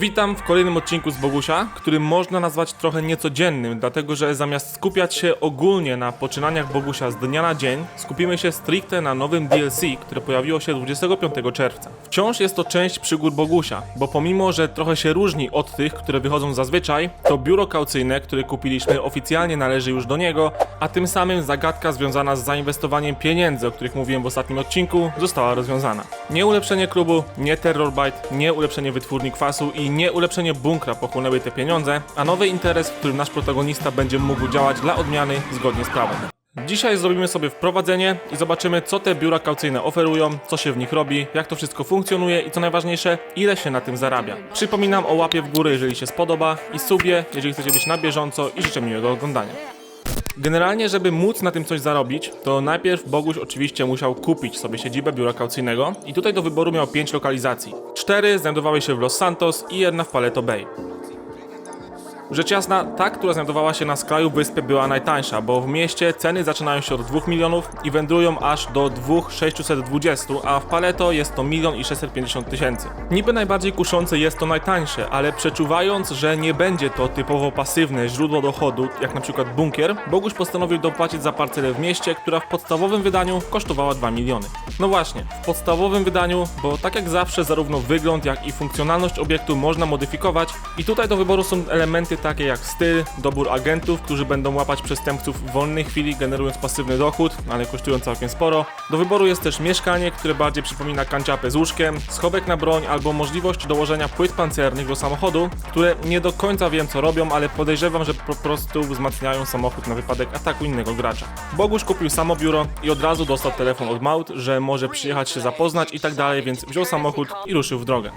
Witam w kolejnym odcinku z Bogusia, który można nazwać trochę niecodziennym, dlatego że zamiast skupiać się ogólnie na poczynaniach Bogusia z dnia na dzień, skupimy się stricte na nowym DLC, które pojawiło się 25 czerwca. Wciąż jest to część przygód Bogusia, bo pomimo, że trochę się różni od tych, które wychodzą zazwyczaj, to biuro kaucyjne, które kupiliśmy oficjalnie należy już do niego, a tym samym zagadka związana z zainwestowaniem pieniędzy, o których mówiłem w ostatnim odcinku, została rozwiązana. Nie ulepszenie klubu, nie terrorbite, nie ulepszenie wytwórni kwasu i nie ulepszenie bunkra pochłonęły te pieniądze, a nowy interes, w którym nasz protagonista będzie mógł działać dla odmiany zgodnie z prawem. Dzisiaj zrobimy sobie wprowadzenie i zobaczymy, co te biura kaucyjne oferują, co się w nich robi, jak to wszystko funkcjonuje i co najważniejsze, ile się na tym zarabia. Przypominam o łapie w górę, jeżeli się spodoba i subie, jeżeli chcecie być na bieżąco i życzę miłego oglądania. Generalnie, żeby móc na tym coś zarobić, to najpierw Boguś oczywiście musiał kupić sobie siedzibę biura kaucyjnego i tutaj do wyboru miał 5 lokalizacji. Cztery znajdowały się w Los Santos i jedna w Paleto Bay. Rzecz jasna, ta, która znajdowała się na skraju wyspy była najtańsza, bo w mieście ceny zaczynają się od 2 milionów i wędrują aż do 2,620, a w Paleto jest to 1 i 650 tysięcy. Niby najbardziej kuszące jest to najtańsze, ale przeczuwając, że nie będzie to typowo pasywne źródło dochodu, jak na przykład bunkier, Boguś postanowił dopłacić za parcelę w mieście, która w podstawowym wydaniu kosztowała 2 miliony. No właśnie, w podstawowym wydaniu, bo tak jak zawsze zarówno wygląd, jak i funkcjonalność obiektu można modyfikować i tutaj do wyboru są elementy takie jak styl, dobór agentów, którzy będą łapać przestępców w wolnej chwili, generując pasywny dochód, ale kosztują całkiem sporo. Do wyboru jest też mieszkanie, które bardziej przypomina kanciapę z łóżkiem, schowek na broń albo możliwość dołożenia płyt pancernych do samochodu, które nie do końca wiem co robią, ale podejrzewam, że po prostu wzmacniają samochód na wypadek ataku innego gracza. Boguś kupił samo biuro i od razu dostał telefon od Maut, że może przyjechać się zapoznać i tak dalej, więc wziął samochód i ruszył w drogę.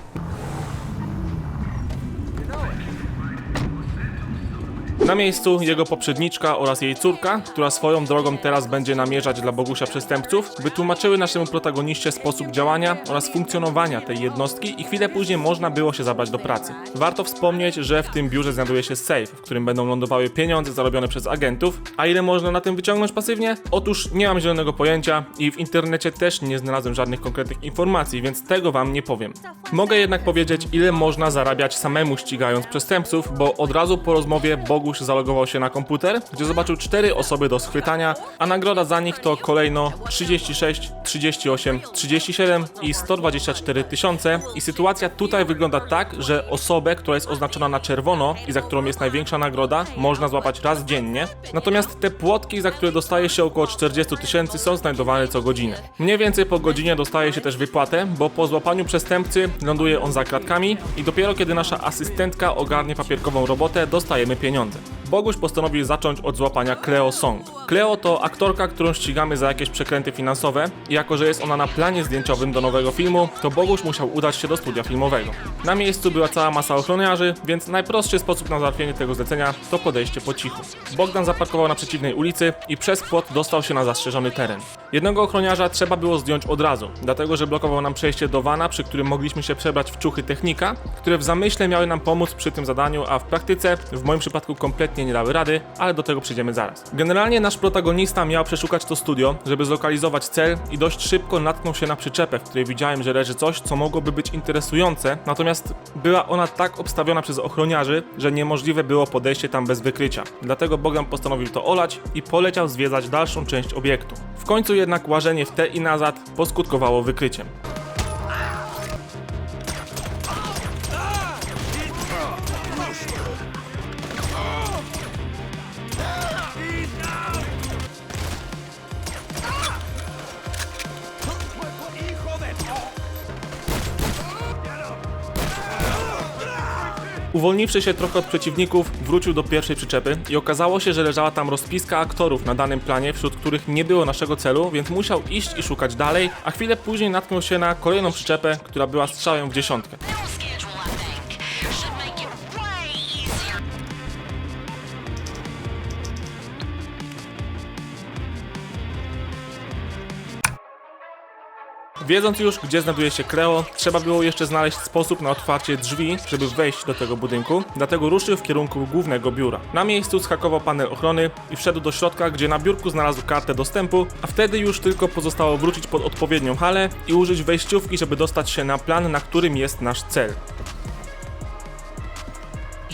Na miejscu jego poprzedniczka oraz jej córka, która swoją drogą teraz będzie namierzać dla Bogusia przestępców, wytłumaczyły naszemu protagoniście sposób działania oraz funkcjonowania tej jednostki i chwilę później można było się zabrać do pracy. Warto wspomnieć, że w tym biurze znajduje się safe, w którym będą lądowały pieniądze zarobione przez agentów, a ile można na tym wyciągnąć pasywnie? Otóż nie mam zielonego pojęcia i w internecie też nie znalazłem żadnych konkretnych informacji, więc tego wam nie powiem. Mogę jednak powiedzieć, ile można zarabiać samemu ścigając przestępców, bo od razu po rozmowie Zalogował się na komputer, gdzie zobaczył 4 osoby do schwytania, a nagroda za nich to kolejno 36, 38, 37 i 124 tysiące. I sytuacja tutaj wygląda tak, że osobę, która jest oznaczona na czerwono i za którą jest największa nagroda, można złapać raz dziennie. Natomiast te płotki, za które dostaje się około 40 tysięcy, są znajdowane co godzinę. Mniej więcej po godzinie dostaje się też wypłatę, bo po złapaniu przestępcy ląduje on za kratkami i dopiero kiedy nasza asystentka ogarnie papierkową robotę, dostajemy pieniądze. Boguś postanowił zacząć od złapania Cleo Song. Cleo to aktorka, którą ścigamy za jakieś przekręty finansowe i jako, że jest ona na planie zdjęciowym do nowego filmu, to Boguś musiał udać się do studia filmowego. Na miejscu była cała masa ochroniarzy, więc najprostszy sposób na załatwienie tego zlecenia to podejście po cichu. Bogdan zaparkował na przeciwnej ulicy i przez płot dostał się na zastrzeżony teren. Jednego ochroniarza trzeba było zdjąć od razu, dlatego że blokował nam przejście do wana, przy którym mogliśmy się przebrać w ciuchy technika, które w zamyśle miały nam pomóc przy tym zadaniu, a w praktyce, w moim przypadku kompletnie nie dały rady, ale do tego przyjdziemy zaraz. Generalnie nasz protagonista miał przeszukać to studio, żeby zlokalizować cel i dość szybko natknął się na przyczepę, w której widziałem, że leży coś, co mogłoby być interesujące, natomiast była ona tak obstawiona przez ochroniarzy, że niemożliwe było podejście tam bez wykrycia. Dlatego Bogdan postanowił to olać i poleciał zwiedzać dalszą część obiektu. W końcu jednak łażenie w te i nazad poskutkowało wykryciem. Uwolniwszy się trochę od przeciwników, wrócił do pierwszej przyczepy i okazało się, że leżała tam rozpiska aktorów na danym planie, wśród których nie było naszego celu, więc musiał iść i szukać dalej, a chwilę później natknął się na kolejną przyczepę, która była strzałem w dziesiątkę. Wiedząc już, gdzie znajduje się Kreo, trzeba było jeszcze znaleźć sposób na otwarcie drzwi, żeby wejść do tego budynku, dlatego ruszył w kierunku głównego biura. Na miejscu schakował panel ochrony i wszedł do środka, gdzie na biurku znalazł kartę dostępu, a wtedy już tylko pozostało wrócić pod odpowiednią halę i użyć wejściówki, żeby dostać się na plan, na którym jest nasz cel.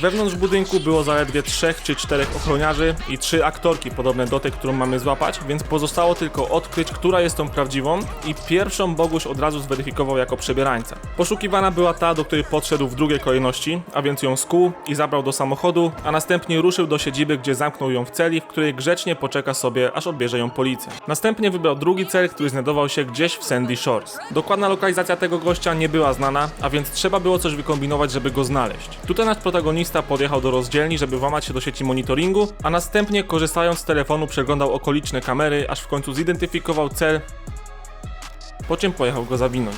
Wewnątrz budynku było zaledwie trzech czy czterech ochroniarzy i trzy aktorki podobne do tej, którą mamy złapać, więc pozostało tylko odkryć, która jest tą prawdziwą i pierwszą Boguś od razu zweryfikował jako przebierańca. Poszukiwana była ta, do której podszedł w drugiej kolejności, a więc ją skuł i zabrał do samochodu, a następnie ruszył do siedziby, gdzie zamknął ją w celi, w której grzecznie poczeka sobie, aż odbierze ją policja. Następnie wybrał drugi cel, który znajdował się gdzieś w Sandy Shores. Dokładna lokalizacja tego gościa nie była znana, a więc trzeba było coś wykombinować, żeby go znaleźć. Tutaj nasz protagonista podjechał do rozdzielni, żeby włamać się do sieci monitoringu, a następnie korzystając z telefonu przeglądał okoliczne kamery, aż w końcu zidentyfikował cel, po czym pojechał go zawinąć.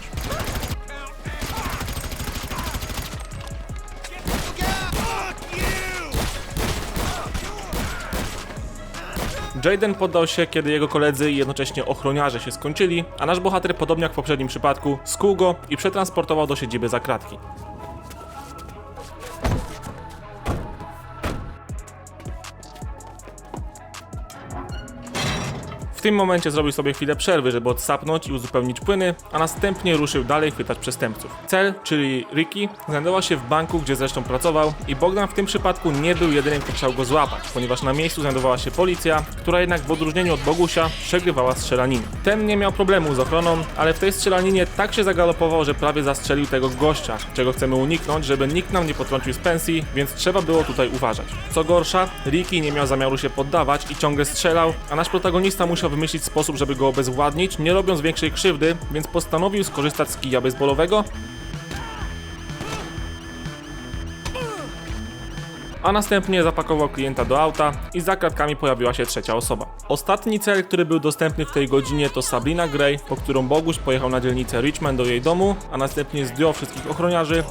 Jaden poddał się, kiedy jego koledzy i jednocześnie ochroniarze się skończyli, a nasz bohater, podobnie jak w poprzednim przypadku, skuł go i przetransportował do siedziby za kratki. Tym momencie zrobił sobie chwilę przerwy, żeby odsapnąć i uzupełnić płyny, a następnie ruszył dalej chwytać przestępców. Cel, czyli Ricky, znajdował się w banku, gdzie zresztą pracował i Bogdan w tym przypadku nie był jedynym, kto chciał go złapać, ponieważ na miejscu znajdowała się policja, która jednak w odróżnieniu od Bogusia przegrywała strzelaninę. Ten nie miał problemu z ochroną, ale w tej strzelaninie tak się zagalopował, że prawie zastrzelił tego gościa, czego chcemy uniknąć, żeby nikt nam nie potrącił z pensji, więc trzeba było tutaj uważać. Co gorsza, Ricky nie miał zamiaru się poddawać i ciągle strzelał, a nasz protagonista musiał wymyślić sposób, żeby go obezwładnić, nie robiąc większej krzywdy, więc postanowił skorzystać z kija baseballowego, a następnie zapakował klienta do auta i za kratkami pojawiła się trzecia osoba. Ostatni cel, który był dostępny w tej godzinie to Sabrina Gray, po którą Boguś pojechał na dzielnicę Richmond do jej domu, a następnie zdjął wszystkich ochroniarzy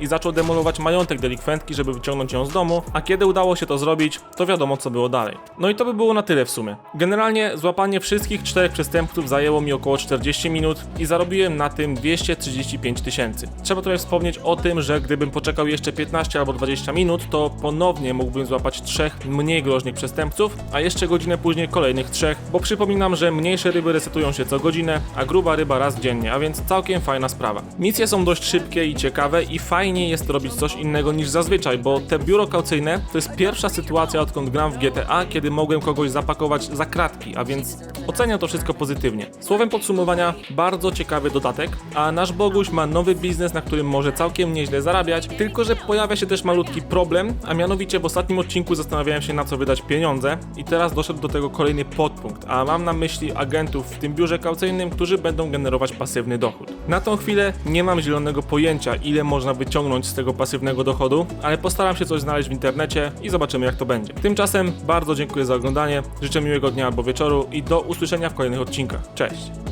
i zaczął demolować majątek delikwentki, żeby wyciągnąć ją z domu, a kiedy udało się to zrobić, to wiadomo co było dalej. No i to by było na tyle w sumie. Generalnie złapanie wszystkich czterech przestępców zajęło mi około 40 minut i zarobiłem na tym 235 tysięcy. Trzeba tutaj wspomnieć o tym, że gdybym poczekał jeszcze 15 albo 20 minut, to ponownie mógłbym złapać trzech mniej groźnych przestępców, a jeszcze godzinę później kolejnych trzech, bo przypominam, że mniejsze ryby resetują się co godzinę, a gruba ryba raz dziennie, a więc całkiem fajna sprawa. Misje są dość szybkie i ciekawe i fajnie jest robić coś innego niż zazwyczaj, bo te biuro kaucyjne to jest pierwsza sytuacja odkąd gram w GTA, kiedy mogłem kogoś zapakować za kratki, a więc oceniam to wszystko pozytywnie. Słowem podsumowania, bardzo ciekawy dodatek, a nasz Boguś ma nowy biznes, na którym może całkiem nieźle zarabiać, tylko że pojawia się też malutki problem, a mianowicie w ostatnim odcinku zastanawiałem się na co wydać pieniądze i teraz doszedł do tego kolejny podpunkt, a mam na myśli agentów w tym biurze kaucyjnym, którzy będą generować pasywny dochód. Na tą chwilę nie mam zielonego pojęcia, ile można wyciągnąć z tego pasywnego dochodu, ale postaram się coś znaleźć w internecie i zobaczymy jak to będzie. Tymczasem bardzo dziękuję za oglądanie, życzę miłego dnia albo wieczoru i do usłyszenia w kolejnych odcinkach. Cześć!